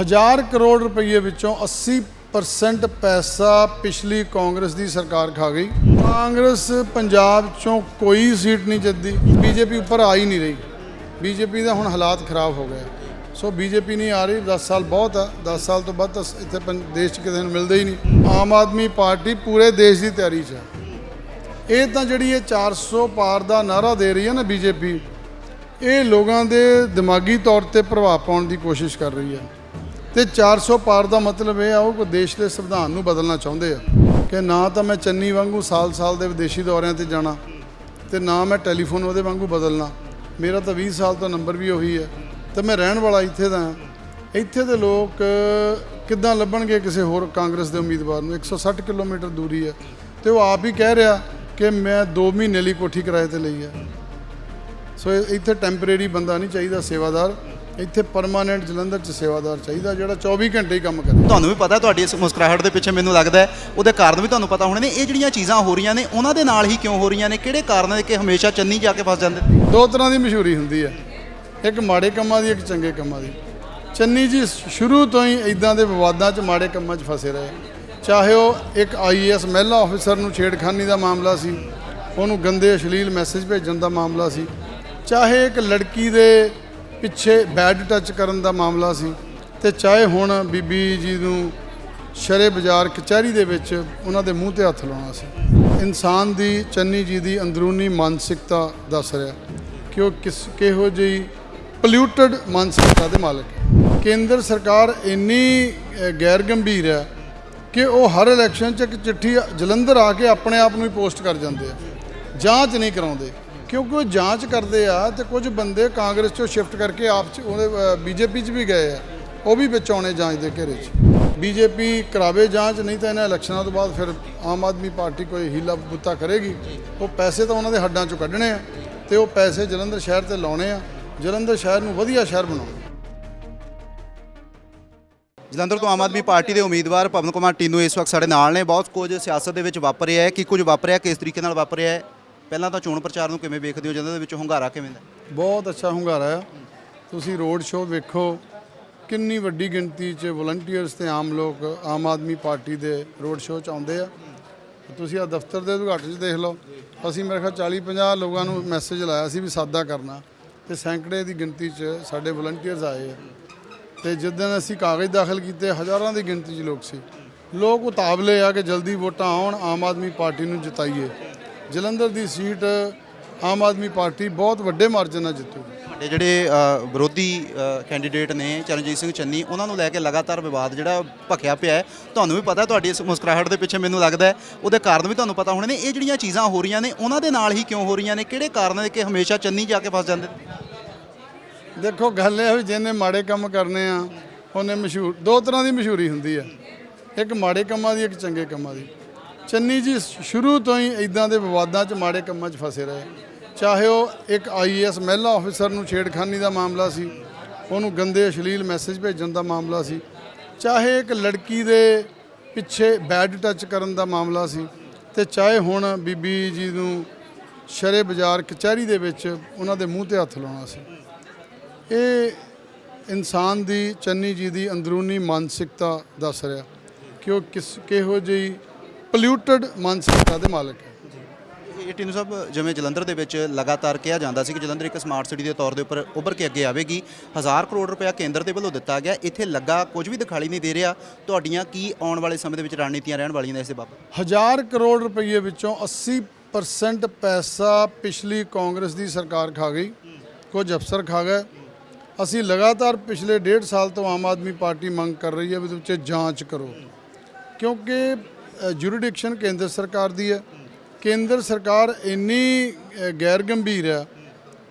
ਹਜ਼ਾਰ ਕਰੋੜ ਰੁਪਏ ਵਿੱਚੋਂ 80% ਪੈਸਾ ਪਿਛਲੀ ਕਾਂਗਰਸ ਦੀ ਸਰਕਾਰ ਖਾ ਗਈ। ਕਾਂਗਰਸ ਪੰਜਾਬ ਚੋਂ ਕੋਈ ਸੀਟ ਨਹੀਂ ਜਿੱਤਦੀ। ਬੀਜੇਪੀ ਉੱਪਰ ਆ ਹੀ ਨਹੀਂ ਰਹੀ। ਬੀਜੇਪੀ ਦਾ ਹੁਣ ਹਾਲਾਤ ਖਰਾਬ ਹੋ ਗਿਆ ਸੋ ਬੀਜੇਪੀ ਨਹੀਂ ਆ ਰਹੀ 10 ਸਾਲ ਬਹੁਤ ਆ। 10 ਸਾਲ ਤੋਂ ਬਾਅਦ ਇੱਥੇ ਪੰ- ਦੇਸ਼ 'ਚ ਕਿਸੇ ਨੂੰ ਮਿਲਦਾ ਹੀ ਨਹੀਂ। ਆਮ ਆਦਮੀ ਪਾਰਟੀ ਪੂਰੇ ਦੇਸ਼ ਦੀ ਤਿਆਰੀ 'ਚ ਹੈ ਇਹ ਤਾਂ ਜਿਹੜੀ ਇਹ 400 ਪਾਰ ਦਾ ਨਾਰਾ ਦੇ ਰਹੀ ਹੈ ਨਾ ਬੀਜੇਪੀ, ਇਹ ਲੋਕਾਂ ਦੇ ਦਿਮਾਗੀ ਤੌਰ ਤੇ ਪ੍ਰਭਾਵ ਪਾਉਣ ਦੀ ਕੋਸ਼ਿਸ਼ ਕਰ ਰਹੀ ਹੈ। ਤੇ 400 ਪਾਰ ਦਾ ਮਤਲਬ ਇਹ ਆ, ਉਹ ਦੇਸ਼ ਦੇ ਸੰਵਿਧਾਨ ਨੂੰ ਬਦਲਣਾ ਚਾਹੁੰਦੇ ਆ। ਕਿ ਨਾ ਤਾਂ ਮੈਂ ਚੰਨੀ ਵਾਂਗੂ ਸਾਲ-ਸਾਲ ਦੇ ਵਿਦੇਸ਼ੀ ਦੌਰਿਆਂ ਤੇ ਜਾਣਾ, ਤੇ ਨਾ ਮੈਂ ਟੈਲੀਫੋਨ ਉਹਦੇ ਵਾਂਗੂ ਬਦਲਣਾ। ਮੇਰਾ ਤਾਂ 20 ਸਾਲ ਤੋਂ ਨੰਬਰ ਵੀ ਉਹੀ ਹੈ ਤੇ ਮੈਂ ਰਹਿਣ ਵਾਲਾ ਇੱਥੇ ਦਾ ਹਾਂ। ਇੱਥੇ ਦੇ ਲੋਕ ਕਿੱਦਾਂ ਲੱਭਣਗੇ ਕਿਸੇ ਹੋਰ ਕਾਂਗਰਸ ਦੇ ਉਮੀਦਵਾਰ ਨੂੰ? 160 ਕਿਲੋਮੀਟਰ ਦੂਰੀ ਹੈ ਤੇ ਉਹ ਆਪ ਹੀ ਕਹਿ ਰਿਹਾ ਕਿ ਮੈਂ 2 ਮਹੀਨੇ ਲਈ ਕੋਠੀ ਕਿਰਾਏ ਤੇ ਲਈ ਹੈ ਸੋ ਇਹ- ਇੱਥੇ ਟੈਂਪਰੇਰੀ ਬੰਦਾ ਨਹੀਂ ਚਾਹੀਦਾ, ਸੇਵਾਦਾਰ। ਇੱਥੇ ਪਰਮਾਨੈਂਟ ਜਲੰਧਰ ਚ ਸੇਵਾਦਾਰ ਚਾਹੀਦਾ ਜਿਹੜਾ 24 ਘੰਟੇ ਹੀ ਕੰਮ ਕਰੇ। ਤੁਹਾਨੂੰ ਵੀ ਪਤਾ ਤੁਹਾਡੀ ਇਸ ਮੁਸਕਰਾਹਟ ਦੇ ਪਿੱਛੇ ਮੈਨੂੰ ਲੱਗਦਾ ਉਹਦੇ ਕਾਰਨ ਵੀ ਤੁਹਾਨੂੰ ਪਤਾ ਹੋਣੇ ਨੇ ਇਹ ਜਿਹੜੀਆਂ ਚੀਜ਼ਾਂ ਹੋ ਰਹੀਆਂ ਨੇ ਉਹਨਾਂ ਦੇ ਨਾਲ ਹੀ ਕਿਉਂ ਹੋ ਰਹੀਆਂ ਨੇ ਕਿਹੜੇ ਕਾਰਨ ਨੇ ਕਿ ਹਮੇਸ਼ਾ ਚੰਨੀ ਜਾ ਕੇ ਫਸ ਜਾਂਦੇ? ਦੋ ਤਰ੍ਹਾਂ ਦੀ ਮਸ਼ਹੂਰੀ ਹੁੰਦੀ ਹੈ। ਇੱਕ ਮਾੜੇ ਕੰਮਾਂ ਦੀ ਇੱਕ ਚੰਗੇ ਕੰਮਾਂ ਦੀ। ਚੰਨੀ ਜੀ ਸ਼ੁਰੂ ਤੋਂ ਹੀ ਇਦਾਂ ਦੇ ਵਿਵਾਦਾਂ 'ਚ ਮਾੜੇ ਕੰਮਾਂ 'ਚ ਫਸੇ ਰਹੇ। ਚਾਹੇ ਉਹ ਇੱਕ ਆਈਏਐਸ ਮਹਿਲਾ ਅਫਸਰ ਨੂੰ ਛੇੜਖਾਨੀ ਦਾ ਮਾਮਲਾ ਸੀ ਉਹਨੂੰ ਗੰਦੇ ਅਸ਼ਲੀਲ ਮੈਸੇਜ ਭੇਜਣ ਦਾ ਮਾਮਲਾ ਸੀ। ਚਾਹੇ ਇੱਕ ਲੜਕੀ ਦੇ ਪਿੱਛੇ ਬੈਡ ਟੱਚ ਕਰਨ ਦਾ ਮਾਮਲਾ ਸੀ ਤੇ ਚਾਹੇ ਹੁਣ ਬੀਬੀ ਜੀ ਨੂੰ ਸ਼ਰੇ ਬਾਜ਼ਾਰ ਕਚਹਿਰੀ ਦੇ ਵਿੱਚ ਉਹਨਾਂ ਦੇ ਮੂੰਹ ਤੇ ਹੱਥ ਲਾਉਣਾ ਸੀ। ਇਨਸਾਨ ਦੀ ਚੰਨੀ ਜੀ ਦੀ ਅੰਦਰੂਨੀ ਮਾਨਸਿਕਤਾ ਦੱਸ ਰਿਹਾ ਕਿ ਉਹ ਕਿਸ ਕਿਹੋ ਜਿਹੀ ਪੋਲਿਊਟਡ ਮਾਨਸਿਕਤਾ ਦੇ ਮਾਲਕ ਹੈ। ਕੇਂਦਰ ਸਰਕਾਰ ਇੰਨੀ ਗੈਰ ਗੰਭੀਰ ਹੈ ਕਿ ਉਹ ਹਰ ਇਲੈਕਸ਼ਨ 'ਚ ਇੱਕ ਚਿੱਠੀ ਜਲੰਧਰ ਆ ਕੇ ਆਪਣੇ ਆਪ ਨੂੰ ਹੀ ਪੋਸਟ ਕਰ ਜਾਂਦੇ ਆ। ਜਾਂਚ ਨਹੀਂ ਕਰਾਉਂਦੇ। ਕਿਉਂਕਿ ਉਹ ਜਾਂਚ ਕਰਦੇ ਆ ਤੇ ਕੁਝ ਬੰਦੇ ਕਾਂਗਰਸ 'ਚੋਂ ਸ਼ਿਫਟ ਕਰਕੇ ਆਪ 'ਚ ਉਹਦੇ ਬੀਜੇਪੀ 'ਚ ਵੀ ਗਏ ਆ। ਉਹ ਵੀ ਵਿੱਚ ਆਉਣੇ ਜਾਂਚ ਦੇ ਘੇਰੇ 'ਚ। ਬੀਜੇਪੀ ਕਰਾਵੇ ਜਾਂਚ, ਨਹੀਂ ਤਾਂ ਇਹਨਾਂ ਇਲੈਕਸ਼ਨਾਂ ਤੋਂ ਬਾਅਦ ਫਿਰ ਆਮ ਆਦਮੀ ਪਾਰਟੀ ਕੋਈ ਹੀਲਾ ਬੁੱਤਾ ਕਰੇਗੀ। ਉਹ ਪੈਸੇ ਤਾਂ ਉਹਨਾਂ ਦੇ ਹੱਡਾਂ 'ਚੋਂ ਕੱਢਣੇ ਆ ਤੇ ਉਹ ਪੈਸੇ ਜਲੰਧਰ ਸ਼ਹਿਰ ਤੇ ਲਾਉਣੇ ਆ। ਜਲੰਧਰ ਸ਼ਹਿਰ ਨੂੰ ਵਧੀਆ ਸ਼ਹਿਰ ਬਣਾਉਣਾ। ਜਲੰਧਰ ਤੋਂ ਆਮ ਆਦਮੀ ਪਾਰਟੀ ਦੇ ਉਮੀਦਵਾਰ ਪਵਨ ਕੁਮਾਰ ਟੀਨੂ ਇਸ ਵਕਤ ਸਾਡੇ ਨਾਲ ਨੇ। ਬਹੁਤ ਕੁਝ ਸਿਆਸਤ ਦੇ ਵਿੱਚ ਵਾਪਰਿਆ ਹੈ। ਕਿ ਕੁਝ ਵਾਪਰਿਆ ਕਿਸ ਤਰੀਕੇ ਨਾਲ ਵਾਪਰਿਆ ਹੈ? ਪਹਿਲਾਂ ਤਾਂ ਚੋਣ ਪ੍ਰਚਾਰ ਨੂੰ ਕਿਵੇਂ ਵੇਖਦੇ ਹੋ? ਜਿਹਨਾਂ ਦੇ ਵਿੱਚ ਹੁੰਗਾਰਾ ਕਿਵੇਂ ਦਾ? ਬਹੁਤ ਅੱਛਾ ਹੁੰਗਾਰਾ ਹੈ ਤੁਸੀਂ ਰੋਡ ਸ਼ੋਅ ਵੇਖੋ, ਕਿੰਨੀ ਵੱਡੀ ਗਿਣਤੀ 'ਚ ਵਲੰਟੀਅਰਸ ਤੇ ਆਮ ਲੋਕ, ਆਮ ਆਦਮੀ ਪਾਰਟੀ ਦੇ ਰੋਡ ਸ਼ੋਅ 'ਚ ਆਉਂਦੇ ਆ। ਤੁਸੀਂ ਆ ਦਫ਼ਤਰ ਦੇ ਉਦਘਾਟਨ 'ਚ ਦੇਖ ਲਓ। ਅਸੀਂ ਮੇਰੇ ਖਿਆਲ 40 50 ਲੋਕਾਂ ਨੂੰ ਮੈਸੇਜ ਲਾਇਆ ਸੀ ਵੀ ਸਾਦਾ ਕਰਨਾ। ਤੇ ਸੈਂਕੜੇ ਦੀ ਗਿਣਤੀ 'ਚ ਸਾਡੇ ਵਲੰਟੀਅਰਸ ਆਏ ਆ। ਤੇ ਜਿੱਦਣ ਅਸੀਂ ਕਾਗਜ਼ ਦਾਖਲ ਕੀਤੇ, ਹਜ਼ਾਰਾਂ ਦੀ ਗਿਣਤੀ 'ਚ ਲੋਕ ਸੀ। ਲੋਕ ਉਤਾਵਲੇ ਆ ਕਿ ਜਲਦੀ ਵੋਟਾਂ ਆਉਣ, ਆਮ ਆਦਮੀ ਪਾਰਟੀ ਨੂੰ ਜਿਤਾਈਏ। ਜਲੰਧਰ ਦੀ ਸੀਟ ਆਮ ਆਦਮੀ ਪਾਰਟੀ ਬਹੁਤ ਵੱਡੇ ਮਾਰਜਨ ਨਾਲ ਜਿੱਤੂਗੀ ਸਾਡੇ ਜਿਹੜੇ ਵਿਰੋਧੀ ਕੈਂਡੀਡੇਟ ਨੇ ਚਰਨਜੀਤ ਸਿੰਘ ਚੰਨੀ ਉਹਨਾਂ ਨੂੰ ਲੈ ਕੇ ਲਗਾਤਾਰ ਵਿਵਾਦ ਜਿਹੜਾ ਭਖਿਆ ਪਿਆ ਹੈ। ਤੁਹਾਨੂੰ ਵੀ ਪਤਾ ਤੁਹਾਡੀ ਇਸ ਮੁਸਕਰਾਹਟ ਦੇ ਪਿੱਛੇ ਮੈਨੂੰ ਲੱਗਦਾ ਹੈ। ਉਹਦੇ ਕਾਰਨ ਵੀ ਤੁਹਾਨੂੰ ਪਤਾ ਹੋਣੇ ਨੇ ਇਹ ਜਿਹੜੀਆਂ ਚੀਜ਼ਾਂ ਹੋ ਰਹੀਆਂ ਨੇ ਉਹਨਾਂ ਦੇ ਨਾਲ ਹੀ ਕਿਉਂ ਹੋ ਰਹੀਆਂ ਨੇ? ਕਿਹੜੇ ਕਾਰਨ ਨੇ ਕਿ ਹਮੇਸ਼ਾ ਚੰਨੀ ਜਾ ਕੇ ਫਸ ਜਾਂਦੇ ਦੇਖੋ ਗੱਲ ਇਹ ਵੀ ਜਿਹਨੇ ਮਾੜੇ ਕੰਮ ਕਰਨੇ ਆ ਉਹਨੇ ਮਸ਼ਹੂਰ ਦੋ ਤਰ੍ਹਾਂ ਦੀ ਮਸ਼ਹੂਰੀ ਹੁੰਦੀ ਆ ਇੱਕ ਮਾੜੇ ਕੰਮਾਂ ਦੀ ਇੱਕ ਚੰਗੇ ਕੰਮਾਂ ਦੀ। ਚੰਨੀ ਜੀ, ਸ਼ੁਰੂ ਤੋਂ ਹੀ ਇਦਾਂ ਦੇ ਵਿਵਾਦਾਂ 'ਚ ਮਾੜੇ ਕੰਮਾਂ 'ਚ ਫਸੇ ਰਹੇ। ਚਾਹੇ ਉਹ ਇੱਕ ਆਈਏਐਸ ਮਹਿਲਾ ਅਫਸਰ ਨੂੰ ਛੇੜਖਾਨੀ ਦਾ ਮਾਮਲਾ ਸੀ, ਉਹਨੂੰ ਗੰਦੇ ਅਸ਼ਲੀਲ ਮੈਸੇਜ ਭੇਜਣ ਦਾ ਮਾਮਲਾ ਸੀ। ਚਾਹੇ ਇੱਕ ਲੜਕੀ ਦੇ ਪਿੱਛੇ ਬੈਡ ਟੱਚ ਕਰਨ ਦਾ ਮਾਮਲਾ ਸੀ, ਤੇ ਚਾਹੇ ਹੁਣ ਬੀਬੀ ਜੀ ਨੂੰ ਸ਼ਰੇ ਬਾਜ਼ਾਰ ਕਚਹਿਰੀ ਦੇ ਵਿੱਚ ਉਹਨਾਂ ਦੇ ਮੂੰਹ ਤੇ ਹੱਥ ਲਾਉਣਾ ਸੀ। ਇਹ ਇਨਸਾਨ ਦੀ, ਚੰਨੀ ਜੀ ਦੀ ਅੰਦਰੂਨੀ ਮਾਨਸਿਕਤਾ ਦੱਸ ਰਿਹਾ ਕਿ ਉਹ ਕਿਸ, ਕਿਹੋ ਜਿਹੀ ਪੋਲਿਊਟਡ ਮਾਨਸਿਕਤਾ ਦੇ ਮਾਲਕ ਹੈ। ਇਹ ਟੀਨੂ ਸਾਹਿਬ ਜਿਵੇਂ ਜਲੰਧਰ ਦੇ ਵਿੱਚ ਲਗਾਤਾਰ ਕਿਹਾ ਜਾਂਦਾ ਸੀ ਕਿ ਜਲੰਧਰ ਇੱਕ ਸਮਾਰਟ ਸਿਟੀ ਦੇ ਤੌਰ ਦੇ ਉੱਪਰ ਉੱਭਰ ਕੇ ਅੱਗੇ ਆਵੇਗੀ। ਹਜ਼ਾਰ ਕਰੋੜ ਰੁਪਇਆ ਕੇਂਦਰ ਦੇ ਵੱਲੋਂ ਦਿੱਤਾ ਗਿਆ। ਇੱਥੇ ਲੱਗਾ ਕੁਝ ਵੀ ਦਿਖਾਈ ਨਹੀਂ ਦੇ ਰਿਹਾ। ਤੁਹਾਡੀਆਂ ਕੀ ਆਉਣ ਵਾਲੇ ਸਮੇਂ ਦੇ ਵਿੱਚ ਰਣਨੀਤੀਆਂ ਰਹਿਣ ਵਾਲੀਆਂ ਨੇ ਇਸ ਬਾਬਤ? ਹਜ਼ਾਰ ਕਰੋੜ ਰੁਪਏ ਵਿੱਚੋਂ 80% ਪੈਸਾ ਪਿਛਲੀ ਕਾਂਗਰਸ ਦੀ ਸਰਕਾਰ ਖਾ ਗਈ। ਕੁਝ ਅਫਸਰ ਖਾ ਗਏ। ਅਸੀਂ ਲਗਾਤਾਰ ਪਿਛਲੇ ਡੇਢ ਸਾਲ ਤੋਂ ਆਮ ਆਦਮੀ ਪਾਰਟੀ ਮੰਗ ਕਰ ਰਹੀ ਹੈ ਵੀ ਇਹਦੇ ਵਿੱਚ ਜਾਂਚ ਕਰੋ। ਕਿਉਂਕਿ ਜੁਰੀਡਿਕਸ਼ਨ ਕੇਂਦਰ ਸਰਕਾਰ ਦੀ ਹੈ। ਕੇਂਦਰ ਸਰਕਾਰ ਇੰਨੀ ਗੈਰ ਗੰਭੀਰ ਹੈ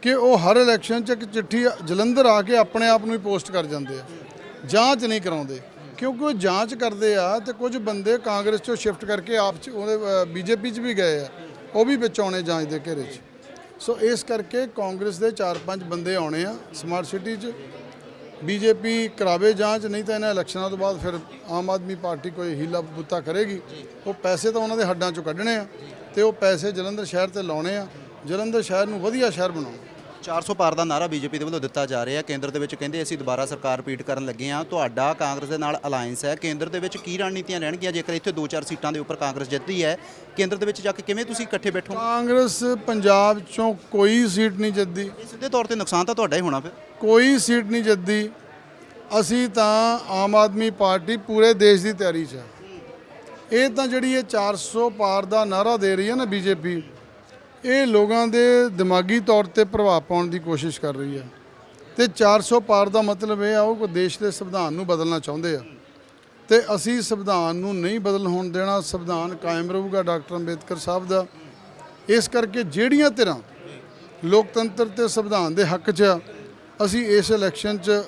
ਕਿ ਉਹ ਹਰ ਇਲੈਕਸ਼ਨ 'ਚ ਇੱਕ ਚਿੱਠੀ ਜਲੰਧਰ ਆ ਕੇ ਆਪਣੇ ਆਪ ਨੂੰ ਹੀ ਪੋਸਟ ਕਰ ਜਾਂਦੇ ਆ। ਜਾਂਚ ਨਹੀਂ ਕਰਾਉਂਦੇ। ਕਿਉਂਕਿ ਉਹ ਜਾਂਚ ਕਰਦੇ ਆ ਤੇ ਕੁਝ ਬੰਦੇ ਕਾਂਗਰਸ 'ਚੋਂ ਸ਼ਿਫਟ ਕਰਕੇ ਆਪ 'ਚ ਉਹਦੇ ਬੀਜੇਪੀ 'ਚ ਵੀ ਗਏ ਆ। ਉਹ ਵੀ ਵਿੱਚ ਆਉਣੇ ਜਾਂਚ ਦੇ ਘੇਰੇ 'ਚ। ਸੋ ਇਸ ਕਰਕੇ ਕਾਂਗਰਸ ਦੇ 4-5 ਬੰਦੇ ਆਉਣੇ ਆ ਸਮਾਰਟ ਸਿਟੀ 'ਚ। ਬੀਜੇਪੀ ਕਰਾਵੇ ਜਾਂਚ, ਨਹੀਂ ਤਾਂ ਇਹਨਾਂ ਇਲੈਕਸ਼ਨਾਂ ਤੋਂ ਬਾਅਦ ਫਿਰ ਆਮ ਆਦਮੀ ਪਾਰਟੀ ਕੋਈ ਹੀਲਾ ਬੁੱਤਾ ਕਰੇਗੀ। ਉਹ ਪੈਸੇ ਤਾਂ ਉਹਨਾਂ ਦੇ ਹੱਡਾਂ 'ਚੋਂ ਕੱਢਣੇ ਆ ਤੇ ਉਹ ਪੈਸੇ ਜਲੰਧਰ ਸ਼ਹਿਰ ਤੇ ਲਾਉਣੇ ਆ। ਜਲੰਧਰ ਸ਼ਹਿਰ ਨੂੰ ਵਧੀਆ ਸ਼ਹਿਰ ਬਣਾਉਣਾ 400 ਪਾਰ ਦਾ ਨਾਰਾ ਬੀਜੇਪੀ ਦੇ ਵੱਲੋਂ ਦਿੱਤਾ ਜਾ ਰਿਹਾ। ਕੇਂਦਰ ਦੇ ਵਿੱਚ ਕਹਿੰਦੇ ਅਸੀਂ ਦੁਬਾਰਾ ਸਰਕਾਰ ਰਿਪੀਟ ਕਰਨ ਲੱਗੇ ਹਾਂ। ਤੁਹਾਡਾ ਕਾਂਗਰਸ ਦੇ ਨਾਲ ਅਲਾਈਅੰਸ ਹੈ। ਕੇਂਦਰ ਦੇ ਵਿੱਚ ਕੀ ਰਣਨੀਤੀਆਂ ਰਹਿਣਗੀਆਂ? ਜੇਕਰ ਇੱਥੇ 2-4 ਸੀਟਾਂ ਦੇ ਉੱਪਰ ਕਾਂਗਰਸ ਜਿੱਤਦੀ ਹੈ ਕੇਂਦਰ ਦੇ ਵਿੱਚ ਜਾ ਕੇ ਕਿਵੇਂ ਤੁਸੀਂ ਇਕੱਠੇ ਬੈਠੋਗੇ? ਕਾਂਗਰਸ ਪੰਜਾਬ ਚੋਂ ਕੋਈ ਸੀਟ ਨਹੀਂ ਜਿੱਤਦੀ। ਸਿੱਧੇ ਤੌਰ ਤੇ ਨੁਕਸਾਨ ਤਾਂ ਤੁਹਾਡਾ ਹੀ ਹੋਣਾ ਫਿਰ। ਕੋਈ ਸੀਟ ਨਹੀਂ ਜਿੱਤਦੀ। ਅਸੀਂ ਤਾਂ ਆਮ ਆਦਮੀ ਪਾਰਟੀ ਪੂਰੇ ਦੇਸ਼ ਦੀ ਤਿਆਰੀ 'ਚ ਹੈ। ਇਹ ਤਾਂ ਜਿਹੜੀ ਇਹ 400 ਪਾਰ ਦਾ ਨਾਰਾ ਦੇ ਰਹੀ ਹੈ ਨਾ ਬੀਜੇਪੀ ਇਹ ਲੋਕਾਂ ਦੇ ਦਿਮਾਗੀ ਤੌਰ ਤੇ ਪ੍ਰਭਾਵ ਪਾਉਣ ਦੀ ਕੋਸ਼ਿਸ਼ ਕਰ ਰਹੀ ਹੈ। ਤੇ 400 ਪਾਰ ਦਾ ਮਤਲਬ ਇਹ ਆ, ਉਹ ਦੇਸ਼ ਦੇ ਸੰਵਿਧਾਨ ਨੂੰ ਬਦਲਣਾ ਚਾਹੁੰਦੇ ਆ। ਤੇ ਅਸੀਂ ਸੰਵਿਧਾਨ ਨੂੰ ਨਹੀਂ ਬਦਲ ਹੋਣ ਦੇਣਾ, ਸੰਵਿਧਾਨ ਕਾਇਮ ਰਹੂਗਾ ਡਾਕਟਰ ਅੰਬੇਦਕਰ ਸਾਹਿਬ ਦਾ। ਇਸ ਕਰਕੇ ਜਿਹੜੀਆਂ ਧਿਰਾਂ ਲੋਕਤੰਤਰ ਤੇ ਸੰਵਿਧਾਨ ਦੇ ਹੱਕ 'ਚ ਆ, ਅਸੀਂ ਇਸ ਇਲੈਕਸ਼ਨ 'ਚ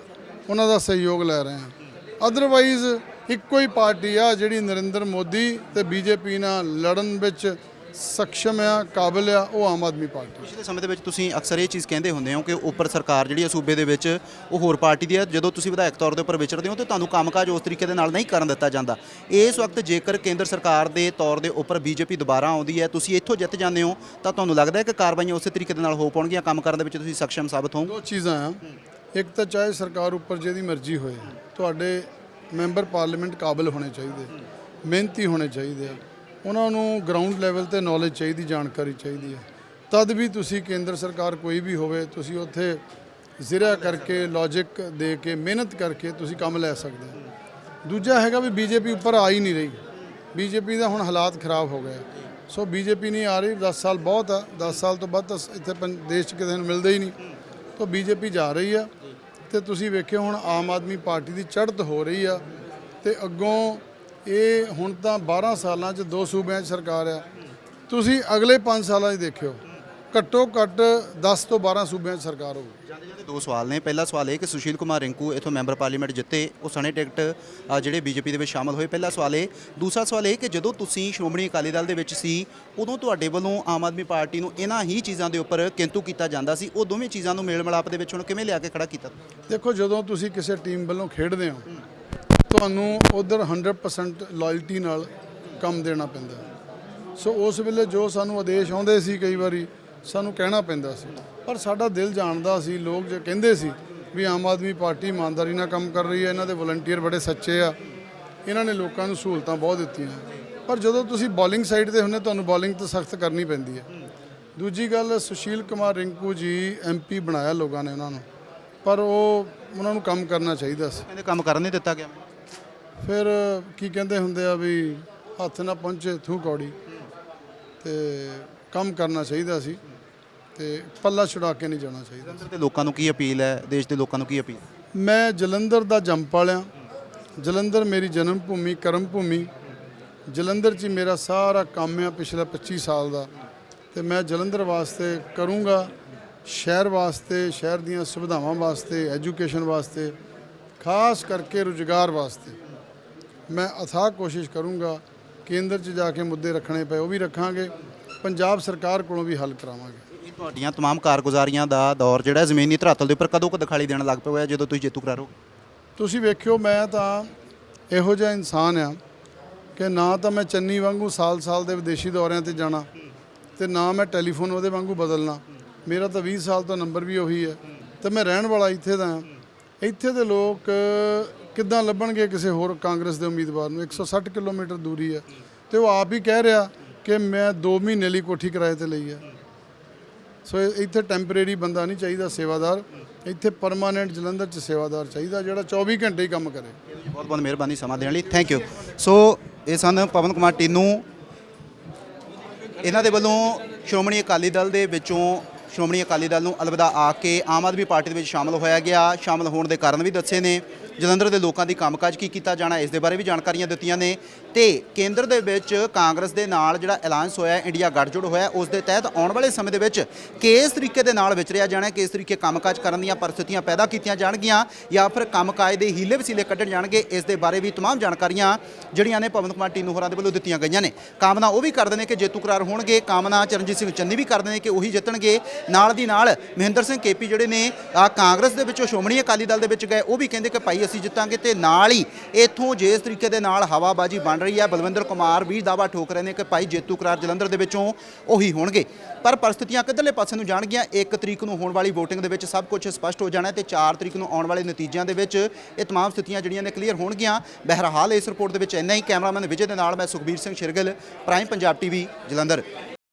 ਉਹਨਾਂ ਦਾ ਸਹਿਯੋਗ ਲੈ ਰਹੇ ਹਾਂ। ਅਦਰਵਾਈਜ਼ ਇੱਕੋ ਹੀ ਪਾਰਟੀ ਆ ਜਿਹੜੀ ਨਰਿੰਦਰ ਮੋਦੀ ਤੇ ਬੀਜੇਪੀ ਨਾਲ ਲੜਨ ਵਿੱਚ ਸક્ષਮ ਆ ਕਾਬਿਲ ਆ ਉਹ ਆਮ ਆਦਮੀ ਪਾਰਟੀ ਪਿਛਲੇ ਸਮੇਂ ਦੇ ਵਿੱਚ ਤੁਸੀਂ ਅਕਸਰ ਇਹ ਚੀਜ਼ ਕਹਿੰਦੇ ਹੁੰਦੇ ਹੋ ਕਿ ਉੱਪਰ ਸਰਕਾਰ ਜਿਹੜੀ ਆ ਸੂਬੇ ਦੇ ਵਿੱਚ ਉਹ ਹੋਰ ਪਾਰਟੀ ਦੀ ਆ ਜਦੋਂ ਤੁਸੀਂ ਵਿਧਾਇਕ ਤੌਰ ਦੇ ਉੱਪਰ ਵਿਚਰਦੇ ਹੋ ਤਾਂ ਤੁਹਾਨੂੰ ਕੰਮਕਾਜ ਉਸ ਤਰੀਕੇ ਦੇ ਨਾਲ ਨਹੀਂ ਕਰਨ ਦਿੱਤਾ ਜਾਂਦਾ ਇਸ ਵਕਤ ਜੇਕਰ ਕੇਂਦਰ ਸਰਕਾਰ ਦੇ ਤੌਰ ਦੇ ਉੱਪਰ ਬੀਜੇਪੀ ਦੁਬਾਰਾ ਆਉਂਦੀ ਹੈ ਤੁਸੀਂ ਇੱਥੋਂ ਜਿੱਤ ਜਾਂਦੇ ਹੋ ਤਾਂ ਤੁਹਾਨੂੰ ਲੱਗਦਾ ਹੈ ਕਿ ਕਾਰਵਾਈਆਂ ਉਸੇ ਤਰੀਕੇ ਦੇ ਨਾਲ ਹੋ ਪਾਉਣਗੀਆਂ ਕੰਮ ਕਰਨ ਦੇ ਵਿੱਚ ਤੁਸੀਂ ਸક્ષਮ ਸਾਬਤ ਹੋਵੋਗੇ ਦੋ ਚੀਜ਼ਾਂ ਆ ਇੱਕ ਤਾਂ ਚਾਹੇ ਸਰਕਾਰ ਉੱਪਰ ਜਿਹਦੀ ਮਰਜ਼ੀ ਹੋਏ ਤੁਹਾਡੇ ਮੈਂਬਰ ਪਾਰਲੀਮੈਂਟ ਕਾਬਿਲ ਹੋਣੇ ਚਾਹੀਦੇ ਮਿਹਨਤੀ ਹੋਣੇ ਚਾਹੀਦੇ ਆ ਉਹਨਾਂ ਨੂੰ ਗਰਾਊਂਡ ਲੈਵਲ ਤੇ ਨੌਲੇਜ ਚਾਹੀਦੀ, ਜਾਣਕਾਰੀ ਚਾਹੀਦੀ ਹੈ। ਤਦ ਵੀ ਤੁਸੀਂ ਕੇਂਦਰ ਸਰਕਾਰ ਕੋਈ ਵੀ ਹੋਵੇ, ਤੁਸੀਂ ਉੱਥੇ ਜ਼ਿਰਾ ਕਰਕੇ ਲੌਜੀਕ ਦੇ ਕੇ, ਮਿਹਨਤ ਕਰਕੇ ਤੁਸੀਂ ਕੰਮ ਲੈ ਸਕਦੇ ਹੋ। ਦੂਜਾ ਹੈਗਾ ਵੀ ਬੀਜੇਪੀ ਉੱਪਰ ਆ ਹੀ ਨਹੀਂ ਰਹੀ। ਬੀਜੇਪੀ ਦਾ ਹੁਣ ਹਾਲਾਤ ਖਰਾਬ ਹੋ ਗਏ। ਸੋ ਬੀਜੇਪੀ ਨਹੀਂ ਆ ਰਹੀ 10 ਸਾਲ ਬਹੁਤ ਆ 10 ਸਾਲ ਤੋਂ ਵੱਧ ਤਾਂ ਇੱਥੇ ਪੰ- ਦੇਸ਼ 'ਚ ਕਿਸੇ ਨੂੰ ਮਿਲਦਾ ਹੀ ਨਹੀਂ। ਤਾਂ ਬੀਜੇਪੀ ਜਾ ਰਹੀ ਆ ਤੇ ਤੁਸੀਂ ਵੇਖਿਓ ਹੁਣ ਆਮ ਆਦਮੀ ਪਾਰਟੀ ਦੀ ਚੜ੍ਹਤ ਹੋ ਰਹੀ ਆ ਤੇ ਅੱਗੋਂ ਇਹ ਹੁਣ ਤਾਂ 12 ਸਾਲਾਂ 'ਚ ਦੋ ਸੂਬਿਆਂ 'ਚ ਸਰਕਾਰ ਆ ਤੁਸੀਂ ਅਗਲੇ 5 ਸਾਲਾਂ 'ਚ ਦੇਖਿਓ ਘੱਟੋ ਘੱਟ 10 ਤੋਂ 12 ਸੂਬਿਆਂ 'ਚ ਸਰਕਾਰ ਹੋਊ। ਜਾਂਦੇ ਜਾਂਦੇ ਦੋ ਸਵਾਲ ਨੇ। ਪਹਿਲਾ ਸਵਾਲ ਇਹ ਕਿ ਸੁਸ਼ੀਲ ਕੁਮਾਰ ਰਿੰਕੂ ਇਥੋਂ ਮੈਂਬਰ ਪਾਰਲੀਮੈਂਟ ਜਿੱਤੇ ਉਹ ਸਣੇ ਟਿਕਟ ਅ, ਜਿਹੜੇ ਬੀਜੇਪੀ ਦੇ ਵਿੱਚ ਸ਼ਾਮਲ ਹੋਏ। ਪਹਿਲਾ ਸਵਾਲ ਇਹ। ਦੂਸਰਾ ਸਵਾਲ ਇਹ ਕਿ ਜਦੋਂ ਤੁਸੀਂ ਸ਼੍ਰੋਮਣੀ ਅਕਾਲੀ ਦਲ ਦੇ ਵਿੱਚ ਸੀ ਉਦੋਂ ਤੁਹਾਡੇ ਵੱਲੋਂ ਆਮ ਆਦਮੀ ਪਾਰਟੀ ਨੂੰ ਇਹਨਾਂ ਹੀ ਚੀਜ਼ਾਂ ਦੇ ਉੱਪਰ ਕਿੰਤੂ ਕੀਤਾ ਜਾਂਦਾ ਸੀ? ਉਹ ਦੋਵੇਂ ਚੀਜ਼ਾਂ ਨੂੰ ਮੇਲ ਮਿਲਾਪ ਦੇ ਵਿੱਚ ਹੁਣ ਕਿਵੇਂ ਲਿਆ ਕੇ ਖੜਾ ਕੀਤਾ? ਦੇਖੋ ਜਦੋਂ ਤੁਸੀਂ ਕਿਸੇ ਟੀਮ ਵੱਲੋਂ ਖੇਡਦੇ ਹੋ ਤੁਹਾਨੂੰ ਉਧਰ 100% ਲਾਇਲਟੀ ਨਾਲ ਕੰਮ ਦੇਣਾ ਪੈਂਦਾ। ਸੋ ਉਸ ਵੇਲੇ ਜੋ ਸਾਨੂੰ ਆਦੇਸ਼ ਆਉਂਦੇ ਸੀ ਕਈ ਵਾਰੀ, ਸਾਨੂੰ ਕਹਿਣਾ ਪੈਂਦਾ ਸੀ। ਪਰ ਸਾਡਾ ਦਿਲ ਜਾਣਦਾ ਸੀ, ਲੋਕ ਜੇ ਕਹਿੰਦੇ ਸੀ ਵੀ ਆਮ ਆਦਮੀ ਪਾਰਟੀ ਇਮਾਨਦਾਰੀ ਨਾਲ ਕੰਮ ਕਰ ਰਹੀ ਹੈ, ਇਹਨਾਂ ਦੇ ਵਲੰਟੀਅਰ ਬੜੇ ਸੱਚੇ ਆ, ਇਹਨਾਂ ਨੇ ਲੋਕਾਂ ਨੂੰ ਸਹੂਲਤਾਂ ਬਹੁਤ ਦਿੱਤੀਆਂ। ਪਰ ਜਦੋਂ ਤੁਸੀਂ ਬੋਲਿੰਗ ਸਾਈਡ ਤੇ ਹੁੰਦੇ, ਤੁਹਾਨੂੰ ਬੋਲਿੰਗ ਤਾਂ ਸਖਤ ਕਰਨੀ ਪੈਂਦੀ ਹੈ। ਦੂਜੀ ਗੱਲ, ਸੁਸ਼ੀਲ ਕੁਮਾਰ ਰਿੰਕੂ ਜੀ ਐਮਪੀ ਬਣਾਇਆ ਲੋਕਾਂ ਨੇ ਉਹਨਾਂ ਨੂੰ। ਪਰ ਉਹ, ਉਹਨਾਂ ਨੂੰ ਕੰਮ ਕਰਨਾ ਚਾਹੀਦਾ ਸੀ। ਕਹਿੰਦੇ ਕੰਮ ਕਰਨ ਨਹੀਂ ਦਿੱਤਾ ਗਿਆ। ਫਿਰ ਕੀ ਕਹਿੰਦੇ ਹੁੰਦੇ ਆ ਵੀ ਹੱਥ ਨਾ ਪਹੁੰਚੇ ਥੂ ਕੌੜੀ। ਤੇ ਕੰਮ ਕਰਨਾ ਚਾਹੀਦਾ ਸੀ ਤੇ ਪੱਲਾ ਛੁਡਾ ਕੇ ਨਹੀਂ ਜਾਣਾ ਚਾਹੀਦਾ ਜਲੰਧਰ ਦੇ ਲੋਕਾਂ ਨੂੰ ਕੀ ਅਪੀਲ ਹੈ? ਦੇਸ਼ ਦੇ ਲੋਕਾਂ ਨੂੰ ਕੀ ਅਪੀਲ? ਮੈਂ ਜਲੰਧਰ ਦਾ ਜੰਮ ਪਾਲਿਆ ਜਲੰਧਰ ਮੇਰੀ ਜਨਮ ਭੂਮੀ ਕਰਮ ਭੂਮੀ। ਜਲੰਧਰ 'ਚ ਮੇਰਾ ਸਾਰਾ ਕੰਮ ਆ ਪਿਛਲੇ 25 ਸਾਲ ਦਾ। ਤੇ ਮੈਂ ਜਲੰਧਰ ਵਾਸਤੇ ਕਰੂੰਗਾ ਸ਼ਹਿਰ ਵਾਸਤੇ ਸ਼ਹਿਰ ਦੀਆਂ ਸੁਵਿਧਾਵਾਂ ਵਾਸਤੇ ਐਜੂਕੇਸ਼ਨ ਵਾਸਤੇ ਖਾਸ ਕਰਕੇ ਰੁਜ਼ਗਾਰ ਵਾਸਤੇ। ਮੈਂ ਅਥਾਹ ਕੋਸ਼ਿਸ਼ ਕਰੂੰਗਾ ਕੇਂਦਰ 'ਚ ਜਾ ਕੇ ਮੁੱਦੇ ਰੱਖਣੇ ਪਏ ਉਹ ਵੀ ਰੱਖਾਂਗੇ ਪੰਜਾਬ ਸਰਕਾਰ ਕੋਲੋਂ ਵੀ ਹੱਲ ਕਰਾਵਾਂਗੇ ਇਹ ਤੁਹਾਡੀਆਂ तमाम ਕਾਰਗੁਜ਼ਾਰੀਆਂ ਦਾ ਦੌਰ ਜਿਹੜਾ ਜ਼ਮੀਨੀ ਧਰਾਤਲ ਦੇ ਉੱਪਰ ਕਦੋਂ ਕੁ ਦਿਖਾਈ ਦੇਣ ਲੱਗ ਪਿਆ ਹੋਇਆ ਜਦੋਂ ਤੁਸੀਂ ਜੇਤੂ ਕਰਾਰੋ ਤੁਸੀਂ ਵੇਖਿਓ ਮੈਂ ਤਾਂ ਇਹੋ ਜਿਹਾ ਇਨਸਾਨ ਆ ਕਿ ਨਾ ਤਾਂ ਮੈਂ ਚੰਨੀ ਵਾਂਗੂ ਸਾਲ-ਸਾਲ ਦੇ ਵਿਦੇਸ਼ੀ ਦੌਰਿਆਂ ਤੇ ਜਾਣਾ ਤੇ ਨਾ ਮੈਂ ਟੈਲੀਫੋਨ ਉਹਦੇ ਵਾਂਗੂ ਬਦਲਣਾ ਮੇਰਾ ਤਾਂ 20 ਸਾਲ ਤੋਂ ਨੰਬਰ ਵੀ ਉਹੀ ਹੈ ਤੇ ਮੈਂ ਰਹਿਣ ਵਾਲਾ ਇੱਥੇ ਦਾ ਹਾਂ। ਇੱਥੇ ਦੇ ਲੋਕ ਕਿੱਦਾਂ ਲੱਭਣਗੇ ਕਿਸੇ ਹੋਰ ਕਾਂਗਰਸ ਦੇ ਉਮੀਦਵਾਰ ਨੂੰ? 160 ਕਿਲੋਮੀਟਰ ਦੂਰੀ ਹੈ ਤੇ ਉਹ ਆਪ ਹੀ ਕਹਿ ਰਿਹਾ ਕਿ ਮੈਂ 2 ਮਹੀਨੇ ਲਈ ਕੋਠੀ ਕਿਰਾਏ ਤੇ ਲਈ ਹੈ। ਸੋ ਇੱਥੇ ਟੈਂਪਰੇਰੀ ਬੰਦਾ ਨਹੀਂ ਚਾਹੀਦਾ, ਸੇਵਾਦਾਰ। ਇੱਥੇ ਪਰਮਾਨੈਂਟ ਜਲੰਧਰ ਚ ਸੇਵਾਦਾਰ ਚਾਹੀਦਾ ਜਿਹੜਾ 24 ਘੰਟੇ ਹੀ ਕੰਮ ਕਰੇ। ਬਹੁਤ ਬਹੁਤ ਮਿਹਰਬਾਨੀ ਸਮਾਂ ਦੇਣ ਲਈ। ਥੈਂਕ ਯੂ ਸੋ ਇਹ ਸਨ ਪਵਨ ਕੁਮਾਰ ਟੀਨੂ। ਇਹਨਾਂ ਦੇ ਵੱਲੋਂ ਸ਼੍ਰੋਮਣੀ ਅਕਾਲੀ ਦਲ ਦੇ ਵਿੱਚੋਂ ਸ਼੍ਰੋਮਣੀ ਅਕਾਲੀ ਦਲ ਨੂੰ ਅਲਵਿਦਾ ਆ ਕੇ ਆਮ ਆਦਮੀ ਪਾਰਟੀ ਦੇ ਵਿੱਚ ਸ਼ਾਮਲ ਹੋਇਆ ਗਿਆ। ਸ਼ਾਮਲ ਹੋਣ ਦੇ ਕਾਰਨ ਵੀ ਦੱਸੇ ਨੇ। ਜਲੰਧਰ ਦੇ ਲੋਕਾਂ ਦੀ ਕੰਮਕਾਜ ਕੀ ਕੀਤਾ ਜਾਣਾ ਇਸ ਦੇ ਬਾਰੇ ਵੀ ਜਾਣਕਾਰੀਆਂ ਦਿੱਤੀਆਂ ਨੇ ਤੇ ਕੇਂਦਰ ਦੇ ਵਿੱਚ ਕਾਂਗਰਸ ਦੇ ਨਾਲ ਜਿਹੜਾ ਐਲਾਇੰਸ ਹੋਇਆ ਹੈ, ਇੰਡੀਆ ਗੱਠਜੋੜ ਹੋਇਆ ਹੈ, ਉਸ ਦੇ ਤਹਿਤ ਆਉਣ ਵਾਲੇ ਸਮੇਂ ਦੇ ਵਿੱਚ ਕਿਸ ਤਰੀਕੇ ਦੇ ਨਾਲ ਵਿਚਰਿਆ ਜਾਣਾ ਹੈ, ਕਿਸ ਤਰੀਕੇ ਕੰਮਕਾਜ ਕਰਨ ਦੀਆਂ ਪਰਿਸਥਿਤੀਆਂ ਪੈਦਾ ਕੀਤੀਆਂ ਜਾਣਗੀਆਂ ਜਾਂ ਫਿਰ ਕੰਮਕਾਜ ਦੇ ਹੀਲੇ ਵਸੀਲੇ ਕੱਢਣ ਜਾਣਗੇ ਇਸ ਦੇ ਬਾਰੇ ਵੀ तमाम ਜਾਣਕਾਰੀਆਂ ਜਿਹੜੀਆਂ ਨੇ ਪਵਨ ਕੁਮਾਰ ਟੀਨੂ ਹੋਰਾਂ ਦੇ ਵੱਲੋਂ ਦਿੱਤੀਆਂ ਗਈਆਂ ਨੇ ਕਾਮਨਾ ਉਹ ਵੀ ਕਰਦੇ ਨੇ ਕਿ ਜੇਤੂ ਕਰਾਰ ਹੋਣਗੇ ਕਾਮਨਾ ਚਰਨਜੀਤ ਸਿੰਘ ਚੰਨੀ ਵੀ ਕਰਦੇ ਨੇ ਕਿ ਉਹੀ ਜਿੱਤਣਗੇ ਨਾਲ ਦੀ ਨਾਲ ਮਹਿੰਦਰ ਸਿੰਘ ਕੇਪੀ ਜਿਹੜੇ ਨੇ ਆ ਕਾਂਗਰਸ ਦੇ ਵਿੱਚੋਂ ਸ਼੍ਰੋਮਣੀ ਅਕਾਲੀ ਦਲ ਦੇ ਵਿੱਚ ਗਏ ਉਹ ਵੀ ਕਹਿੰਦੇ ਕਿ ਭਾਈ ਅਸੀਂ ਅਸੀਂ ਜਿੱਤਾਂਗੇ ਤੇ ਨਾਲ ਹੀ ਇੱਥੋਂ ਜਿਸ ਤਰੀਕੇ ਦੇ ਨਾਲ ਹਵਾਬਾਜੀ ਬਣ ਰਹੀ ਹੈ ਬਲਵਿੰਦਰ ਕੁਮਾਰ ਵੀ ਦਾਵਾ ਠੋਕ ਰਹੇ ਨੇ ਕਿ ਭਾਈ ਜੇਤੂ ਕਰਾਰ ਜਲੰਧਰ ਦੇ ਵਿੱਚੋਂ ਉਹੀ ਹੋਣਗੇ ਪਰ ਪਰਿਸਥਿਤੀਆਂ ਕਿੱਧਰਲੇ ਪਾਸੇ ਨੂੰ ਜਾਣਗੀਆਂ 1 ਤਰੀਕ ਨੂੰ ਹੋਣ ਵਾਲੀ VOTING ਦੇ ਵਿੱਚ ਸਭ ਕੁਝ ਸਪਸ਼ਟ ਹੋ ਜਾਣਾ ਹੈ ਤੇ 4 ਤਰੀਕ ਨੂੰ ਆਉਣ ਵਾਲੇ ਨਤੀਜਿਆਂ ਦੇ ਵਿੱਚ ਇਹ तमाम ਸਥਿਤੀਆਂ ਜਿਹੜੀਆਂ ਨੇ ਕਲੀਅਰ ਹੋਣਗੀਆਂ ਬਹਰਹਾਲ ਇਸ ਰਿਪੋਰਟ ਦੇ ਵਿੱਚ ਇੰਨਾ ਹੀ ਕੈਮਰਾਮੈਨ ਵਿਜੇ ਦੇ ਨਾਲ ਮੈਂ ਸੁਖਬੀਰ ਸਿੰਘ ਸ਼ਿਰਗਿਲ ਪ੍ਰਾਈਮ ਪੰਜਾਬ ਟੀਵੀ ਜਲੰਧਰ